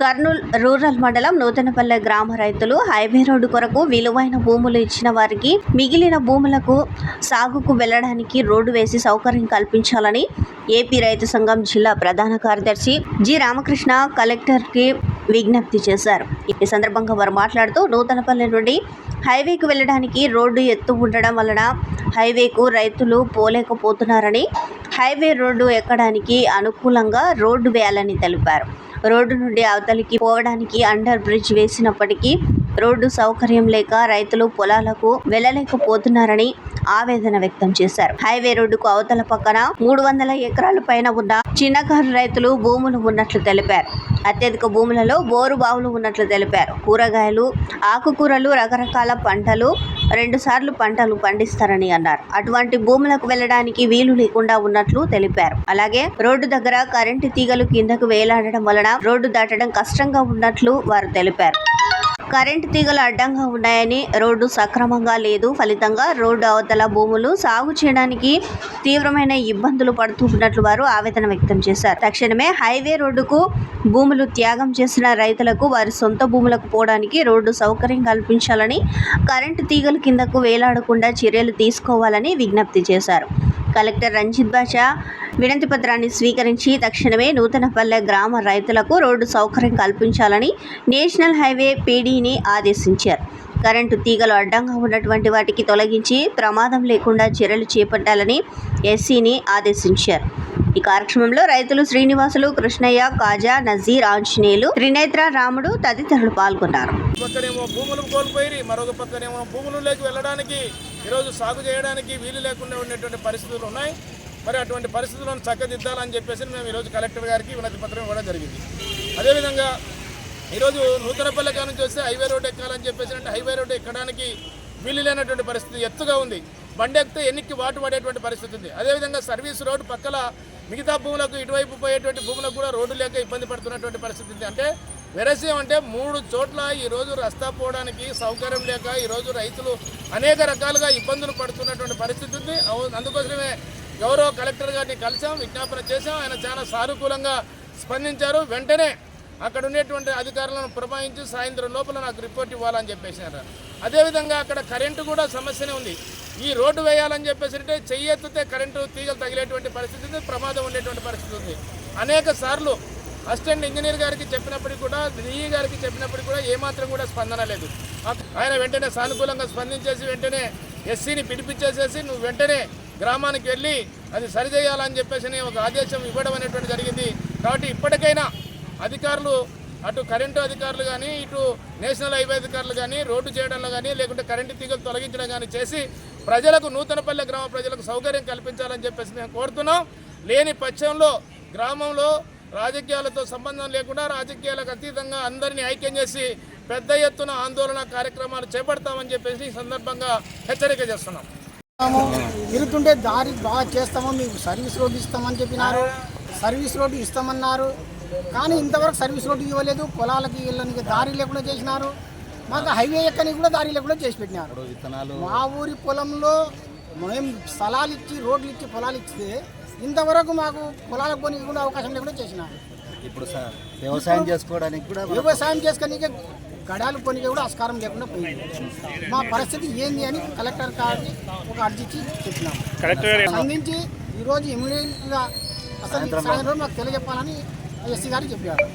Kurnool rural మండలం నూతనపల్లె గ్రామ రైతులు హైవే రోడ్డు కొరకు విలువైన భూములు ఇచ్చిన వారికి మిగిలిన భూములకు సాగుకు వెళ్ళడానికి రోడ్డు వేసి సౌకర్యం కల్పించాలని ఏపీ రైతు సంఘం జిల్లా ప్రధాన కార్యదర్శి జి రామకృష్ణ కలెక్టర్కి విజ్ఞప్తి చేశారు. ఈ సందర్భంగా వారు మాట్లాడుతూ నూతనపల్లె నుండి హైవేకు వెళ్ళడానికి రోడ్డు ఎత్తు ఉండడం వలన హైవేకు రైతులు పోలేకపోతున్నారని హైవే రోడ్డు ఎక్కడానికి అనుకూలంగా రోడ్డు వేయాలని తెలిపారు. రోడ్డు నుండి అవతలికి పోవడానికి అండర్ బ్రిడ్జ్ వేసినప్పటికీ రోడ్డు సౌకర్యం లేక రైతులు పొలాలకు వెళ్ళలేకపోతున్నారని ఆవేదన వ్యక్తం చేశారు. హైవే రోడ్డుకు అవతల పక్కన మూడు వందల ఎకరాల పైన ఉన్న చిన్నకారు రైతులు భూములు ఉన్నట్లు తెలిపారు. అత్యధిక భూములలో బోరు బావులు ఉన్నట్లు తెలిపారు. కూరగాయలు ఆకుకూరలు రకరకాల పంటలు రెండు సార్లు పంటలు పండిస్తారని అన్నారు. అటువంటి భూములకు వెళ్ళడానికి వీలు లేకుండా ఉన్నట్లు తెలిపారు. అలాగే రోడ్డు దగ్గర కరెంటు తీగలు కిందకు వేలాడడం వలన రోడ్డు దాటడం కష్టంగా ఉన్నట్లు వారు తెలిపారు. కరెంటు తీగలు అడ్డంగా ఉన్నాయని రోడ్డు సక్రమంగా లేదు. ఫలితంగా రోడ్డు అవతల భూములు సాగు చేయడానికి తీవ్రమైన ఇబ్బందులు పడుతున్నట్లు వారు ఆవేదన వ్యక్తం చేశారు. తక్షణమే హైవే రోడ్డుకు భూములు త్యాగం చేసిన రైతులకు వారి సొంత భూములకు పోవడానికి రోడ్డు సౌకర్యం కల్పించాలని కరెంటు తీగలు కిందకు వేలాడకుండా చర్యలు తీసుకోవాలని విజ్ఞప్తి చేశారు. కలెక్టర్ రంజిత్ బాషా వినతి పత్రాన్ని స్వీకరించి తక్షణమే నూతనపల్లె గ్రామ రైతులకు రోడ్డు సౌకర్యం కల్పించాలని నేషనల్ హైవే పీడీని ఆదేశించారు. కరెంటు తీగలు అడ్డంగా ఉన్నటువంటి వాటికి తొలగించి ప్రమాదం లేకుండా చర్యలు చేపట్టాలని ఎస్సీని ఆదేశించారు. ఈ కార్యక్రమంలో రైతులు శ్రీనివాసులు కృష్ణయ్య కాజా నజీర్ ఆంజనేయులు త్రినేత్ర రాముడు తదితరులు పాల్గొన్నారు. పక్కనేమో భూములు కోల్పోయి మరొక పక్కనేమో భూములలోకి వెళ్ళడానికి ఈరోజు సాగు చేయడానికి వీలు లేకుండా ఉండేటువంటి పరిస్థితులు ఉన్నాయి. మరి అటువంటి పరిస్థితులను చక్కదిద్దాలని చెప్పేసి మేము ఈరోజు కలెక్టర్ గారికి వినతి పత్రం ఇవ్వడం జరిగింది. అదేవిధంగా ఈరోజు నూతనపల్లె కాడ నుంచి వస్తే హైవే రోడ్ ఎక్కాలని చెప్పేసి అంటే హైవే రోడ్ ఎక్కడానికి వీలు లేనటువంటి పరిస్థితి ఎత్తుగా ఉంది. బండి ఎక్కితే ఎన్నికి వాటు పడేటువంటి పరిస్థితి ఉంది. అదేవిధంగా సర్వీస్ రోడ్ పక్కల మిగతా భూములకు ఇటువైపు పోయేటువంటి భూములకు కూడా రోడ్డు లేక ఇబ్బంది పడుతున్నటువంటి పరిస్థితి ఉంది. అంటే వెరస్యం అంటే మూడు చోట్ల ఈరోజు రస్తా పోవడానికి సౌకర్యం లేక ఈరోజు రైతులు అనేక రకాలుగా ఇబ్బందులు పడుతున్నటువంటి పరిస్థితి ఉంది. అవు- అందుకోసమే గౌరవ కలెక్టర్ గారిని కలిసాం విజ్ఞాపన చేశాం. ఆయన చాలా సానుకూలంగా స్పందించారు. వెంటనే అక్కడ ఉండేటువంటి అధికారులను పురమాయించి సాయంత్రం లోపల నాకు రిపోర్ట్ ఇవ్వాలని చెప్పేసినారు అదేవిధంగా అక్కడ కరెంటు కూడా సమస్యనే ఉంది. ఈ రోడ్డు వేయాలని చెప్పేసి అంటే చెయ్యెత్తితే కరెంటు తీగలు తగిలేటువంటి పరిస్థితి ఉంది ప్రమాదం ఉండేటువంటి పరిస్థితి ఉంది. అనేక సార్లు అసిస్టెంట్ ఇంజనీర్ గారికి చెప్పినప్పటికీ కూడా డిఈ గారికి చెప్పినప్పటికీ కూడా ఏమాత్రం కూడా స్పందన లేదు. ఆయన వెంటనే సానుకూలంగా స్పందించేసి వెంటనే ఎస్సీని పిలిపించేసేసి నువ్వు వెంటనే గ్రామానికి వెళ్ళి అది సరిచేయాలని చెప్పేసి ఒక ఆదేశం ఇవ్వడం అనేటువంటి జరిగింది. కాబట్టి ఇప్పటికైనా అధికారులు అటు కరెంటు అధికారులు కానీ ఇటు నేషనల్ హైవే అధికారులు కానీ రోడ్డు చేయడంలో కానీ లేకుంటే కరెంటు తీగలు తొలగించడం కానీ చేసి ప్రజలకు నూతనపల్లె గ్రామ ప్రజలకు సౌకర్యం కల్పించాలని చెప్పేసి మేము కోరుతున్నాం. లేని పక్షంలో గ్రామంలో రాజకీయాలతో సంబంధం లేకుండా రాజకీయాలకు అతీతంగా అందరినీ ఐక్యం చేసి పెద్ద ఎత్తున ఆందోళన కార్యక్రమాలు చేపడతామని చెప్పేసి ఈ సందర్భంగా హెచ్చరిక చేస్తున్నాం. తిరుగుతుంటే దారి బాగా చేస్తామో మీకు సర్వీస్ రోడ్డు ఇస్తామని చెప్పినారు. సర్వీస్ రోడ్డు ఇస్తామన్నారు. కానీ ఇంతవరకు సర్వీస్ రోడ్డు ఇవ్వలేదు పొలాలకి వెళ్ళడానికి దారి లేకుండా చేసినారు. మాకు హైవే ఎక్కని కూడా దారి లేకుండా చేసి పెట్టినారు. మా ఊరి పొలంలో మేము స్థలాలు ఇచ్చి రోడ్లు ఇచ్చి పొలాలు ఇస్తే ఇంతవరకు మాకు పొలాలకు పోనీకి కూడా అవకాశం లేకుండా చేసినారు. ఇప్పుడు వ్యవసాయం చేసుకోవడానికి కూడా వ్యవసాయం చేసుకొని గడాలు కొనికి కూడా ఆస్కారం లేకుండా పోయింది. మా పరిస్థితి ఏంది అని కలెక్టర్ గారికి ఒక అర్జీ ఇచ్చి చెప్పినాం. స్పందించి ఈరోజు ఇమీడియట్గా అసలు సాయంత్రం మాకు తెలియజెప్పాలని ఎస్సీ గారు చెప్పారు